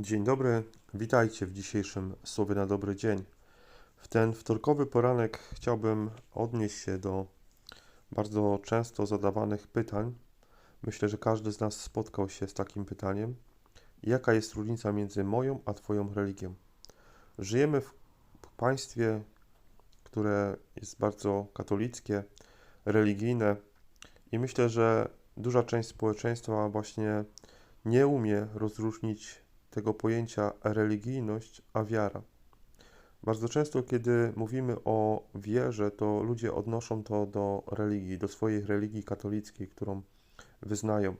Dzień dobry, witajcie w dzisiejszym Słowie na dobry dzień. W ten wtorkowy poranek chciałbym odnieść się do bardzo często zadawanych pytań. Myślę, że każdy z nas spotkał się z takim pytaniem: jaka jest różnica między moją a Twoją religią? Żyjemy w państwie, które jest bardzo katolickie, religijne i myślę, że duża część społeczeństwa właśnie nie umie rozróżnić tego pojęcia religijność a wiara. Bardzo często, kiedy mówimy o wierze, to ludzie odnoszą to do religii, do swojej religii katolickiej, którą wyznają.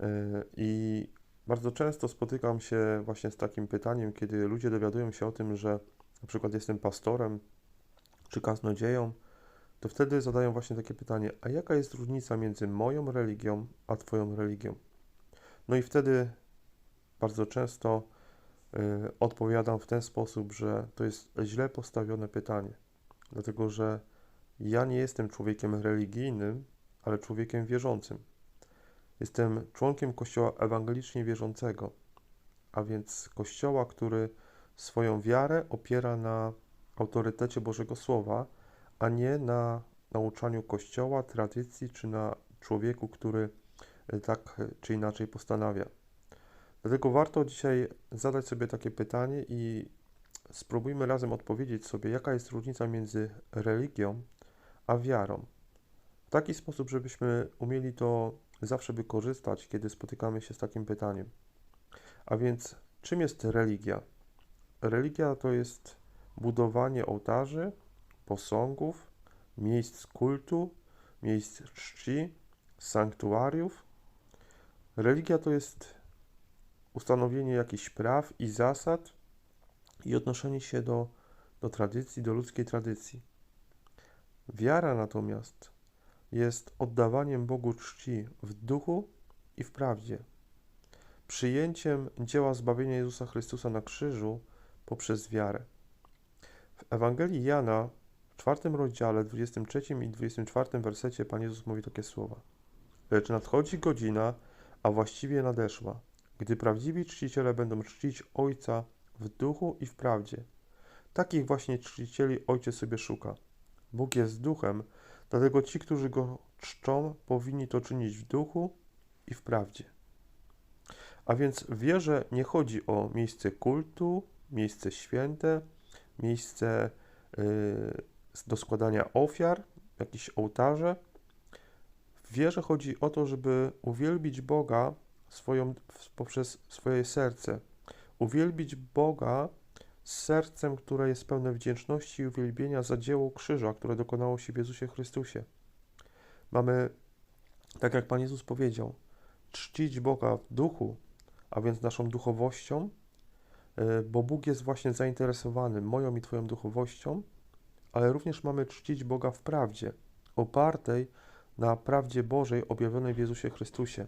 E, I bardzo często spotykam się właśnie z takim pytaniem, kiedy ludzie dowiadują się o tym, że na przykład jestem pastorem czy kaznodzieją, to wtedy zadają właśnie takie pytanie: a jaka jest różnica między moją religią a Twoją religią? No i wtedy bardzo często y, odpowiadam w ten sposób, że to jest źle postawione pytanie, dlatego że ja nie jestem człowiekiem religijnym, ale człowiekiem wierzącym. Jestem członkiem Kościoła ewangelicznie wierzącego, a więc Kościoła, który swoją wiarę opiera na autorytecie Bożego Słowa, a nie na nauczaniu Kościoła, tradycji czy na człowieku, który y, tak czy inaczej postanawia. Dlatego warto dzisiaj zadać sobie takie pytanie i spróbujmy razem odpowiedzieć sobie, jaka jest różnica między religią a wiarą. W taki sposób, żebyśmy umieli to zawsze wykorzystać, kiedy spotykamy się z takim pytaniem. A więc, czym jest religia? Religia to jest budowanie ołtarzy, posągów, miejsc kultu, miejsc czci, sanktuariów. Religia to jest ustanowienie jakichś praw i zasad i odnoszenie się do, do tradycji, do ludzkiej tradycji. Wiara natomiast jest oddawaniem Bogu czci w duchu i w prawdzie, przyjęciem dzieła zbawienia Jezusa Chrystusa na krzyżu poprzez wiarę. W Ewangelii Jana w czwartym rozdziale, 23 i 24 wersecie Pan Jezus mówi takie słowa. Lecz nadchodzi godzina, a właściwie nadeszła – gdy prawdziwi czciciele będą czcić Ojca w duchu i w prawdzie. Takich właśnie czcicieli Ojciec sobie szuka. Bóg jest duchem, dlatego ci, którzy go czczą, powinni to czynić w duchu i w prawdzie. A więc w wierze nie chodzi o miejsce kultu, miejsce święte, miejsce yy, do składania ofiar, jakieś ołtarze. W wierze chodzi o to, żeby uwielbić Boga swoją, poprzez swoje serce. Uwielbić Boga z sercem, które jest pełne wdzięczności i uwielbienia za dzieło krzyża, które dokonało się w Jezusie Chrystusie. Mamy, tak jak Pan Jezus powiedział, czcić Boga w duchu, a więc naszą duchowością, e, bo Bóg jest właśnie zainteresowany moją i Twoją duchowością, ale również mamy czcić Boga w prawdzie, opartej na prawdzie Bożej objawionej w Jezusie Chrystusie.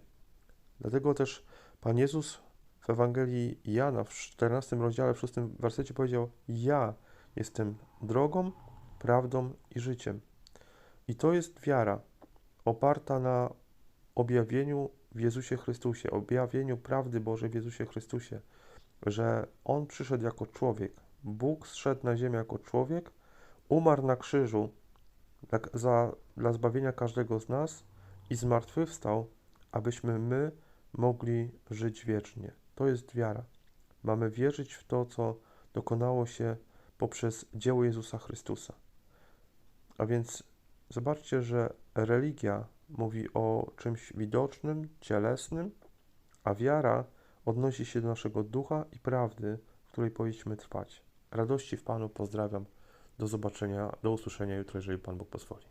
Dlatego też Pan Jezus w Ewangelii Jana w 14 rozdziale, w 6 wersecie powiedział: Ja jestem drogą, prawdą i życiem. I to jest wiara oparta na objawieniu w Jezusie Chrystusie, objawieniu prawdy Bożej w Jezusie Chrystusie, że On przyszedł jako człowiek. Bóg zszedł na ziemię jako człowiek, umarł na krzyżu dla, za, dla zbawienia każdego z nas i zmartwychwstał, abyśmy my mogli żyć wiecznie. To jest wiara. Mamy wierzyć w to, co dokonało się poprzez dzieło Jezusa Chrystusa. A więc zobaczcie, że religia mówi o czymś widocznym, cielesnym, a wiara odnosi się do naszego ducha i prawdy, w której powinniśmy trwać. Radości w Panu pozdrawiam. Do zobaczenia, do usłyszenia jutro, jeżeli Pan Bóg pozwoli.